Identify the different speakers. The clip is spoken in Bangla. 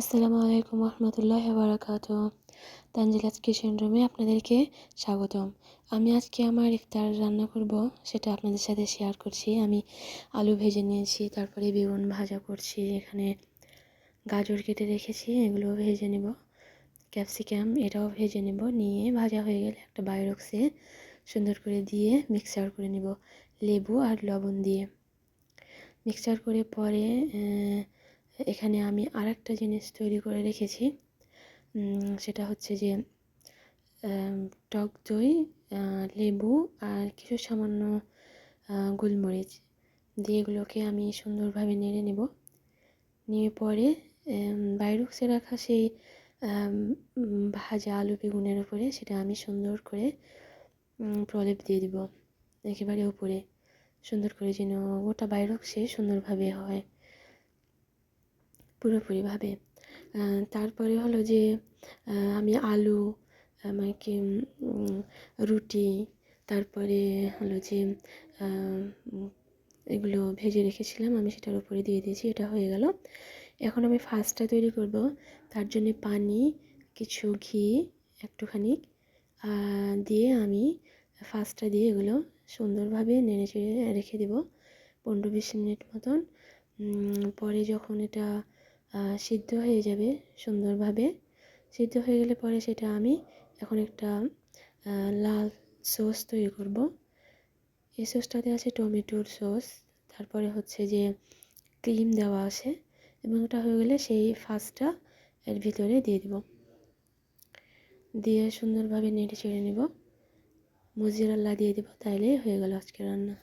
Speaker 1: আসসালামু আলাইকুম রহমতুল্লাহ বারাকাত তানজিলাস কিচেন রুমে আপনাদেরকে স্বাগতম। আমি আজকে আমার ইফতার রান্না করব, সেটা আপনাদের সাথে শেয়ার করছি। আমি আলু ভেজে নিয়েছি, তারপরে বেগুন ভাজা করছি, এখানে গাজর কেটে রেখেছি এগুলো ভেজে নেব। ক্যাপসিকাম এটাও ভেজে নেব, নিয়ে ভাজা হয়ে গেলে একটা বায়োরক্সে সুন্দর করে দিয়ে মিক্সার করে নেব, লেবু আর লবণ দিয়ে। মিক্সার করে পরে এখানে আমি আর একটা জিনিস তৈরি করে রেখেছি। সেটা হচ্ছে যে টক দই লেবু আর কিছু সামান্য গোলমরিচ দিয়ে এগুলোকে আমি সুন্দরভাবে নেড়ে নেব। নিয়ে পরে বাইরুক্সে রাখা সেই ভাজা আলু বেগুনের উপরে সেটা আমি সুন্দর করে প্রলেপ দিয়ে দিব। একেবারে উপরে। সুন্দর করে যেন গোটা বাইরক্সে সুন্দরভাবে হয়। পুরোপুরিভাবে। তারপরে হলো যে আমি আলু, আমাকে রুটি, তারপরে হলো যে এগুলো ভেজে রেখেছিলাম, আমি সেটার উপরে দিয়ে দিয়েছি, এটা হয়ে গেল। এখন আমি ফার্স্টটা তৈরি করব, তার জন্য পানি, কিছু ঘি একটুখানি দিয়ে আমি ফার্স্টটা দিয়ে এগুলো সুন্দরভাবে নেড়ে চেড়ে রেখে দেব, পনেরো বিশ মিনিট মতন। পরে যখন এটা সিদ্ধ হয়ে যাবে সুন্দরভাবে। সিদ্ধ হয়ে গেলে পরে সেটা আমি এখন একটা লাল সস তৈরি করব। এই সসটাতে আছে টমেটোর সস, তারপরে হচ্ছে যে ক্রিম দেওয়া আছে এবং ওটা হয়ে গেলে সেই ফার্স্টটা এর ভিতরে দিয়ে দিব। দিয়ে সুন্দরভাবে নেড়ে চেড়ে নেব। মজিরাল্লা দিয়ে দেবো, তাইলেই হয়ে গেল আজকে রান্না।